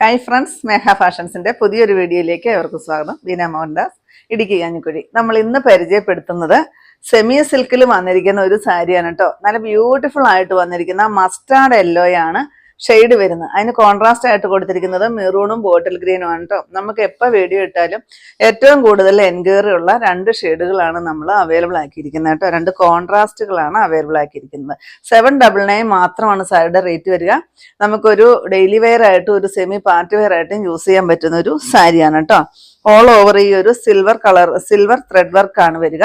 Hi friends സ്നേഹ ഫാഷൻസിന്റെ പുതിയൊരു വീഡിയോയിലേക്ക് അവർക്ക് സ്വാഗതം. ബീന മോഹൻദാസ് ഇടുക്കി കഞ്ഞിക്കുഴി നമ്മൾ ഇന്ന് പരിചയപ്പെടുത്തുന്നത് സെമി സിൽക്കിൽ വന്നിരിക്കുന്ന ഒരു സാരിയാണ് കേട്ടോ. നല്ല ബ്യൂട്ടിഫുൾ ആയിട്ട് വന്നിരിക്കുന്ന മസ്റ്റാർഡ് യെല്ലോയാണ് ഷെയ്ഡ് വരുന്നത്. അതിന് കോൺട്രാസ്റ്റ് ആയിട്ട് കൊടുത്തിരിക്കുന്നത് മെറൂണും ബോട്ടിൽ ഗ്രീനും ആണ് കേട്ടോ നമുക്ക് എപ്പോൾ വീഡിയോ ഇട്ടാലും ഏറ്റവും കൂടുതൽ എൻക്വയറി ഉള്ള രണ്ട് ഷെയ്ഡുകളാണ് നമ്മൾ അവൈലബിൾ ആക്കിയിരിക്കുന്നത് കേട്ടോ രണ്ട് കോൺട്രാസ്റ്റുകളാണ് അവൈലബിൾ ആക്കിയിരിക്കുന്നത്. സെവൻ ഡബിൾ നയൻ മാത്രമാണ് സാരിയുടെ റേറ്റ് വരിക. നമുക്കൊരു ഡെയിലി വെയർ ആയിട്ടും ഒരു സെമി പാർട്ടി വെയർ ആയിട്ടും യൂസ് ചെയ്യാൻ പറ്റുന്ന ഒരു സാരിയാണ് കേട്ടോ ഓൾ ഓവർ ഈ ഒരു silver colour silver thread work ആണ് വരിക.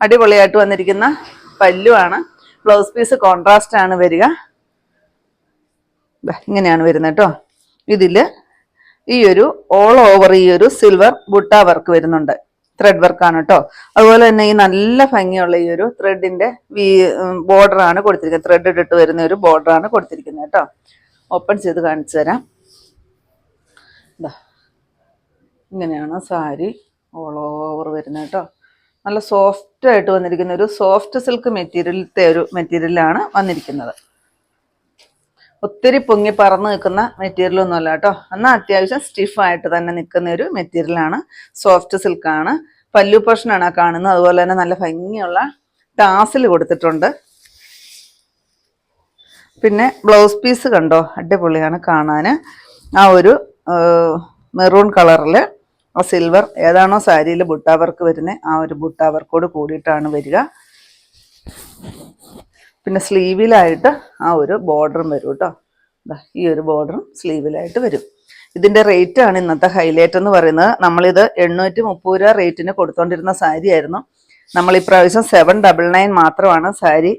അടിപൊളിയായിട്ട് വന്നിരിക്കുന്ന പല്ലുവാണ്. ബ്ലൗസ് പീസ് കോൺട്രാസ്റ്റ് ആണ് വരിക. ഇങ്ങനെയാണ് വരുന്നത് കേട്ടോ. ഇതിൽ ഈ ഒരു ഓൾ ഓവർ ഈ ഒരു സിൽവർ ബുട്ട വർക്ക് വരുന്നുണ്ട്. ത്രെഡ് വർക്കാണ് കേട്ടോ. അതുപോലെ തന്നെ ഈ നല്ല ഭംഗിയുള്ള ഈ ഒരു ത്രെഡിന്റെ ബോർഡർ ആണ് കൊടുത്തിരിക്കുന്നത്. ത്രെഡ് ഇട്ടിട്ട് വരുന്ന ഒരു ബോർഡർ ആണ് കൊടുത്തിരിക്കുന്നത് കേട്ടോ. ഓപ്പൺ ചെയ്ത് കാണിച്ചു തരാം. ഇങ്ങനെയാണ് സാരി ഓൾ ഓവർ വരുന്നത് കേട്ടോ. നല്ല സോഫ്റ്റ് ആയിട്ട് വന്നിരിക്കുന്ന ഒരു സോഫ്റ്റ് സിൽക്ക് മെറ്റീരിയലത്തെ ഒരു മെറ്റീരിയലാണ് വന്നിരിക്കുന്നത്. ഒത്തിരി പൊങ്ങി പറന്ന് നിൽക്കുന്ന മെറ്റീരിയൽ ഒന്നുമല്ല കേട്ടോ. എന്നാൽ അത്യാവശ്യം സ്റ്റിഫായിട്ട് തന്നെ നിൽക്കുന്ന ഒരു മെറ്റീരിയലാണ് സോഫ്റ്റ് സിൽക്കാണ് പല്ലു പോർഷനാണ് ആ കാണുന്നത്. അതുപോലെ തന്നെ നല്ല ഭംഗിയുള്ള ടാസിൽ കൊടുത്തിട്ടുണ്ട്. പിന്നെ ബ്ലൗസ് പീസ് കണ്ടോ? അടിപൊളിയാണ് കാണാൻ ആ ഒരു മെറൂൺ കളറിൽ ആ സിൽവർ ഏതാണോ സാരിയിൽ ബുട്ടാവർക്ക് വരുന്നത് ആ ഒരു ബുട്ടാവർക്കോട് കൂടിയിട്ടാണ് വരിക. പിന്നെ സ്ലീവിലായിട്ട് ആ ഒരു ബോർഡറും വരും കേട്ടോ. ഈ ഒരു ബോർഡറും സ്ലീവിലായിട്ട് വരും. ഇതിന്റെ റേറ്റ് ആണ് ഇന്നത്തെ ഹൈലൈറ്റ് എന്ന് പറയുന്നത്. നമ്മളിത് എണ്ണൂറ്റി മുപ്പത് രൂപ റേറ്റിന് കൊടുത്തോണ്ടിരുന്ന സാരി ആയിരുന്നു. നമ്മൾ ഇപ്രാവശ്യം സെവൻ ഡബിൾ നയൻ മാത്രമാണ് സാരി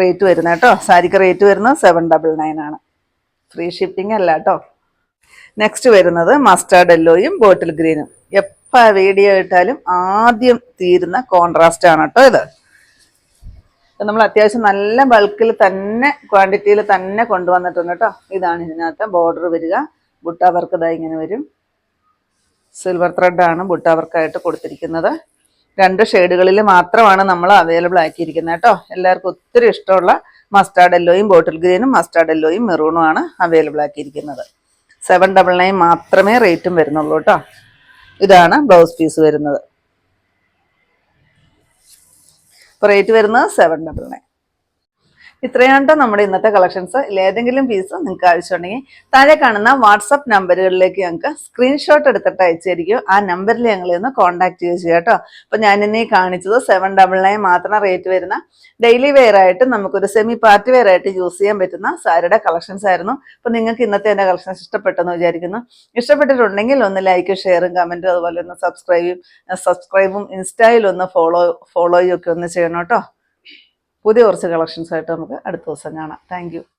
റേറ്റ് വരുന്നത് കേട്ടോ. സാരിക്ക് റേറ്റ് വരുന്നത് സെവൻ ഡബിൾ നയൻ ആണ്. ഫ്രീ ഷിപ്പിംഗ് അല്ല കേട്ടോ. നെക്സ്റ്റ് വരുന്നത് മസ്റ്റാർഡ് എല്ലോയും ബോട്ടിൽ ഗ്രീനും എപ്പോൾ വീഡിയോ ഇട്ടാലും ആദ്യം തീരുന്ന കോൺട്രാസ്റ്റ് ആണ് കേട്ടോ ഇത്. നമ്മൾ അത്യാവശ്യം നല്ല ബൾക്കിൽ തന്നെ ക്വാണ്ടിറ്റിയിൽ തന്നെ കൊണ്ടുവന്നിട്ടുണ്ട് കേട്ടോ ഇതാണ് ഇതിനകത്ത് ബോർഡർ വരിക. ബുട്ട വർക്ക് ഇതാ ഇങ്ങനെ വരും. സിൽവർ ത്രെഡാണ് ബുട്ട വർക്കായിട്ട് കൊടുത്തിരിക്കുന്നത്. രണ്ട് ഷെയ്ഡുകളിൽ മാത്രമാണ് നമ്മൾ അവൈലബിൾ ആക്കിയിരിക്കുന്നത് കേട്ടോ എല്ലാവർക്കും ഒത്തിരി ഇഷ്ടമുള്ള മസ്റ്റാർഡ് എല്ലോയും ബോട്ടിൽ ഗ്രീനും മസ്റ്റാർഡ് എല്ലോയും മെറൂണും ആണ് അവൈലബിൾ ആക്കിയിരിക്കുന്നത്. സെവൻ ഡബിൾ നയൻ മാത്രമേ റേറ്റും വരുന്നുള്ളൂ കേട്ടോ ഇതാണ് ബ്ലൗസ് പീസ് വരുന്നത്. റേറ്റ് വരുന്നത് സെവൻ ഡബിൾ നയൻ ഇത്രയാണ് നമ്മുടെ ഇന്നത്തെ കളക്ഷൻസ് ഏതെങ്കിലും പീസ് നിങ്ങൾക്ക് ആവശ്യമുണ്ടെങ്കിൽ താഴെ കാണുന്ന വാട്സപ്പ് നമ്പറുകളിലേക്ക് ഞങ്ങൾക്ക് സ്ക്രീൻഷോട്ട് എടുത്തിട്ട് അയച്ചായിരിക്കും ആ നമ്പറിൽ ഞങ്ങൾ ഇന്ന് കോൺടാക്ട് ചെയ്യുക കേട്ടോ. ഞാൻ ഈ കാണിച്ചത് സെവൻ ഡബിൾ നയൻ മാത്രം റേറ്റ് വരുന്ന ഡെയിലി വെയർ ആയിട്ട് നമുക്കൊരു സെമി പാർട്ടി വെയർ ആയിട്ട് യൂസ് ചെയ്യാൻ പറ്റുന്ന സാരിയുടെ കളക്ഷൻസ് ആയിരുന്നു. അപ്പോൾ നിങ്ങൾക്ക് ഇന്നത്തെ എന്റെ കളക്ഷൻസ് ഇഷ്ടപ്പെട്ടെന്ന് വിചാരിക്കുന്നു. ഇഷ്ടപ്പെട്ടിട്ടുണ്ടെങ്കിൽ ഒന്ന് ലൈക്ക് ഷെയറും കമന്റും അതുപോലെ ഒന്ന് സബ്സ്ക്രൈബും സബ്സ്ക്രൈബും ഇൻസ്റ്റയിൽ ഒന്ന് ഫോളോ ഫോളോയും ഒക്കെ ഒന്ന് ചെയ്യണം കേട്ടോ. പുതിയ കുറച്ച് കളക്ഷൻസായിട്ട് നമുക്ക് അടുത്ത ദിവസം കാണാം. താങ്ക്